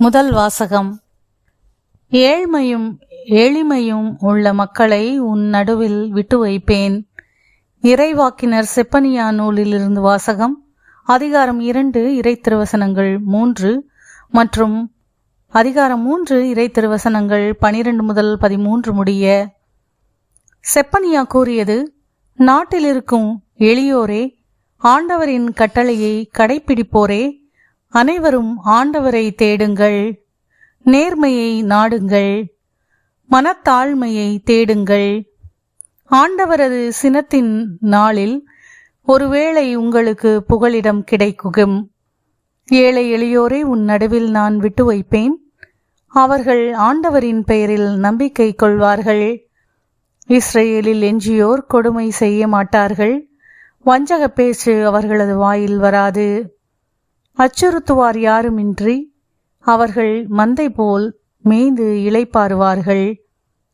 முதல் வாசகம். ஏழ்மையும் எளிமையும் உள்ள மக்களை உன் நடுவில் விட்டு வைப்பேன். இறைவாக்கினர் செப்பனியா நூலிலிருந்து வாசகம். அதிகாரம் இரண்டு இறை திருவசனங்கள் மூன்று மற்றும் அதிகாரம் மூன்று இறை திருவசனங்கள் பனிரெண்டு முதல் பதிமூன்று முடிய. செப்பனியா கூறியது நாட்டில் இருக்கும் எளியோரே ஆண்டவரின் கட்டளையை கடைப்பிடிப்போரே அனைவரும் ஆண்டவரை தேடுங்கள். நேர்மையை நாடுங்கள். மனத்தாழ்மையை தேடுங்கள். ஆண்டவரது சினத்தின் நாளில் ஒருவேளை உங்களுக்கு புகலிடம் கிடைக்கும். ஏழை எளியோரை உன் நடுவில் நான் விட்டு வைப்பேன். அவர்கள் ஆண்டவரின் பெயரில் நம்பிக்கை கொள்வார்கள். இஸ்ரேலில் எஞ்சியோர் கொடுமை செய்ய மாட்டார்கள். வஞ்சக பேச்சு அவர்களது வாயில் வராது. அச்சுறுத்துவார் யாருமின்றி? அவர்கள் மந்தை போல் மேய்ந்து இளைப்பாறுவார்கள்.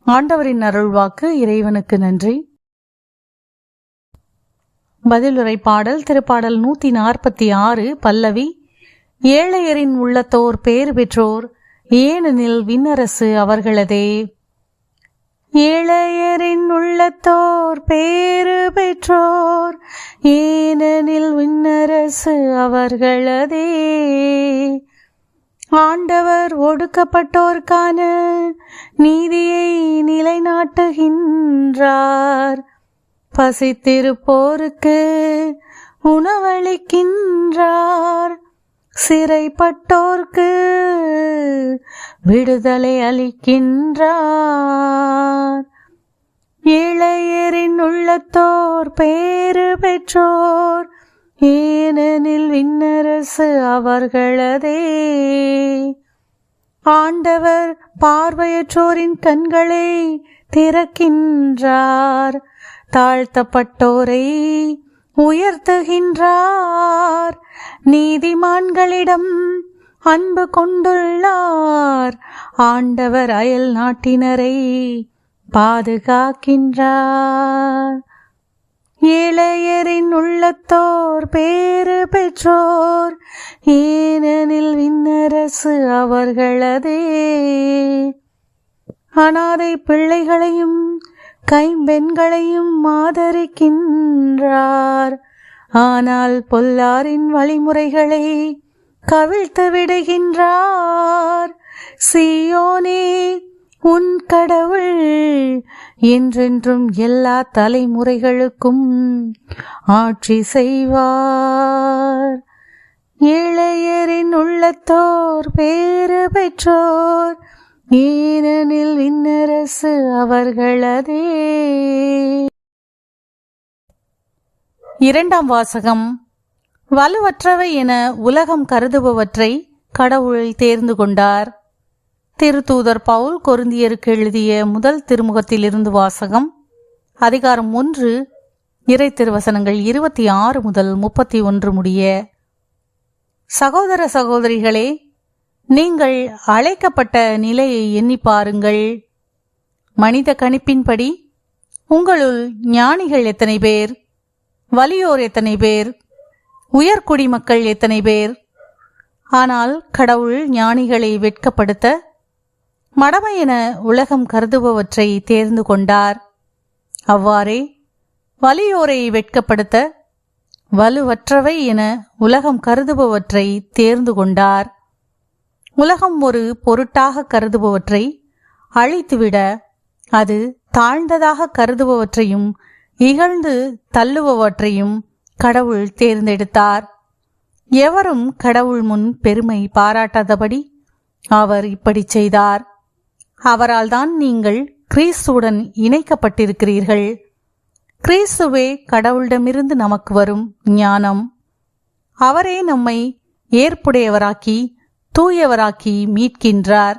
ஆண்டவரின் அருள்வாக்கு இறைவனுக்கு நன்றி. பதிலுரை பாடல் திருப்பாடல் நூத்தி நாற்பத்தி ஆறு பல்லவி. ஏழையரின் உள்ளத்தோர் பேறு பெற்றோர் ஏனெனில் விண்ணரசு அவர்களதே. இளையரின் உள்ளத்தோர் பேறு பெற்றோர். ஏனெனில் விண்ணரசு அவர்களதே. ஆண்டவர் ஒடுக்கப்பட்டோர்க்கான நீதியை நிலைநாட்டுகின்றார். பசித்திருப்போருக்கு உணவளிக்கின்றார். சிறைப்பட்டோர்க்கு விடுதலை அளிக்கின்றார். இளையரின் உள்ளத்தோர் பேறு பெற்றோர். ஏனெனில் விண்ணரசு அவர்களதே. ஆண்டவர் பார்வையற்றோரின் கண்களை திறக்கின்றார். தாழ்த்தப்பட்டோரை உயர்த்துகின்றார். நீதிமான்களிடம் அன்பு கொண்டுள்ளார். ஆண்டவர் அயல் நாட்டினரை பாதுகாக்கின்றார். ஏழையரின் உள்ளத்தோர் பேறு பெற்றோர். ஏனெனில் விண்ணரசு அவர்களதே. அனாதை பிள்ளைகளையும் கைம்பெண்களையும் மாதரிக்கின்றார் ஆனால் பொல்லாரின் வழிமுறைகளை கவிழ்த்து விடுகின்றார். சியோனே உன் கடவுள் என்றென்றும் எல்லா தலைமுறைகளுக்கும் ஆட்சி செய்வார். இளையரின் உள்ளத்தோர் பேறு பெற்றோர் ஏனெனில் விண்ணரசு அவர்களதே. இரண்டாம் வாசகம். வலுவற்றவை என உலகம் கருதுபவற்றை கடவுள் தேர்ந்து கொண்டார். திருத்தூதர் பவுல் கொருந்தியருக்கு எழுதிய முதல் திருமுகத்திலிருந்து வாசகம். அதிகாரம் ஒன்று இறை திருவசனங்கள் இருபத்தி ஆறு முதல் முப்பத்தி ஒன்று முடிய. சகோதர சகோதரிகளே நீங்கள் அழைக்கப்பட்ட நிலையை எண்ணி பாருங்கள். மனித கணிப்பின்படி உங்களுள் ஞானிகள் எத்தனை பேர்? வலியோர் எத்தனை பேர்? உயர்குடி மக்கள் எத்தனை பேர்? ஆனால் கடவுள் ஞானிகளை வெட்கப்படுத்த மடமையென உலகம் கருதுபவற்றை தேர்ந்து கொண்டார். அவ்வாறே வலியோரை வெட்கப்படுத்த வலுவற்றவை என உலகம் கருதுபவற்றை தேர்ந்து கொண்டார். உலகம் ஒரு பொருட்டாக கருதுபவற்றை அழித்துவிட அது தாழ்ந்ததாக கருதுபவற்றையும் இகழ்ந்து தள்ளுபவற்றையும் கடவுள் தேர்ந்தெடுத்தார். எவரும் கடவுள் முன் பெருமை பாராட்டாதபடி அவர் இப்படி செய்தார். அவரால் தான் நீங்கள் கிறிஸ்துடன் இணைக்கப்பட்டிருக்கிறீர்கள். கிறிஸ்துவே கடவுளிடமிருந்து நமக்கு வரும் ஞானம். அவரே நம்மை ஏற்புடையவராக்கி தூயவராக்கி மீட்கின்றார்.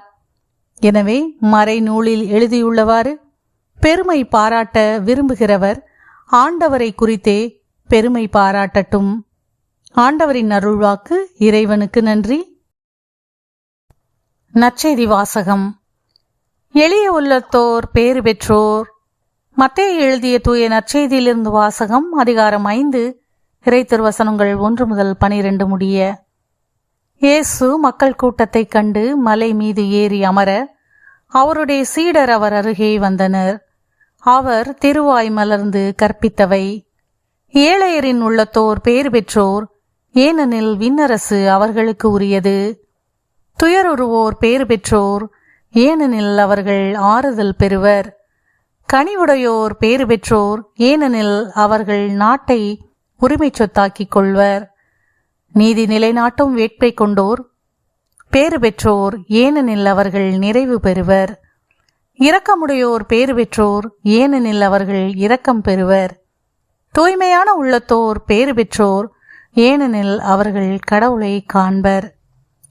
எனவே மறைநூலில் எழுதியுள்ளவாறு பெருமை பாராட்ட விரும்புகிறவர் ஆண்டவரை குறித்தே பெருமை பாராட்டட்டும். ஆண்டவரின் அருள்வாக்கு இறைவனுக்கு நன்றி. நற்செய்தி வாசகம். எளிய உள்ளத்தோர் பேறு பெற்றோர். மத்தே எழுதிய தூய நற்செய்தியிலிருந்து வாசகம் அதிகாரம் ஐந்து இறை திருவசனங்கள் ஒன்று முதல் பனிரெண்டு முடிய. இயேசு மக்கள் கூட்டத்தைக் கண்டு மலை மீது ஏறி அமர அவருடைய சீடர் அவர் அருகே வந்தனர். அவர் திருவாய் மலர்ந்து கற்பித்தவை. ஏழையரின் உள்ளத்தோர் பேறு பெற்றோர் ஏனெனில் விண்ணரசு அவர்களுக்கு உரியது. துயருருவோர் பேறு பெற்றோர் ஏனெனில் அவர்கள் ஆறுதல் பெறுவர். கனிவுடையோர் பேறு பெற்றோர் ஏனெனில் அவர்கள் நாட்டை உரிமைச் சொத்தாக்கிக் கொள்வர். நீதி நிலைநாட்டும் வேட்பை கொண்டோர். பேறு பெற்றோர் ஏனெனில் அவர்கள் நிறைவு பெறுவர். இரக்கமுடையோர் பேறு பெற்றோர் ஏனெனில் அவர்கள் இரக்கம் பெறுவர். தூய்மையான உள்ளத்தோர் பேறு பெற்றோர் ஏனெனில் அவர்கள் கடவுளை காண்பர்.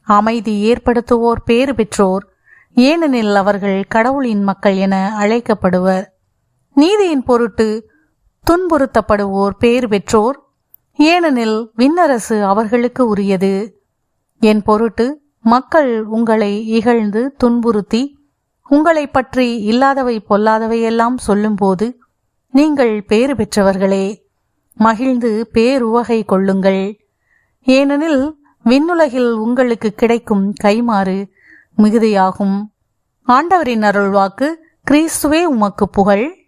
அமைதி ஏற்படுத்துவோர் பேறு பெற்றோர் ஏனெனில் அவர்கள் கடவுளின் மக்கள் என அழைக்கப்படுவர். நீதியின் பொருட்டு துன்புறுத்தப்படுவோர் பேறு பெற்றோர் ஏனெனில் விண்ணரசு அவர்களுக்கு உரியது. என் பொருட்டு மக்கள் உங்களை இகழ்ந்து துன்புறுத்தி உங்களை பற்றி இல்லாதவை பொல்லாதவையெல்லாம் சொல்லும்போது நீங்கள் பேறு பெற்றவர்களே மகிழ்ந்து பேருவகை கொள்ளுங்கள். ஏனெனில் விண்ணுலகில் உங்களுக்கு கிடைக்கும் கைமாறு மிகுதியாகும். ஆண்டவரின் அருள்வாக்கு கிறிஸ்துவே உமக்கு புகழ்.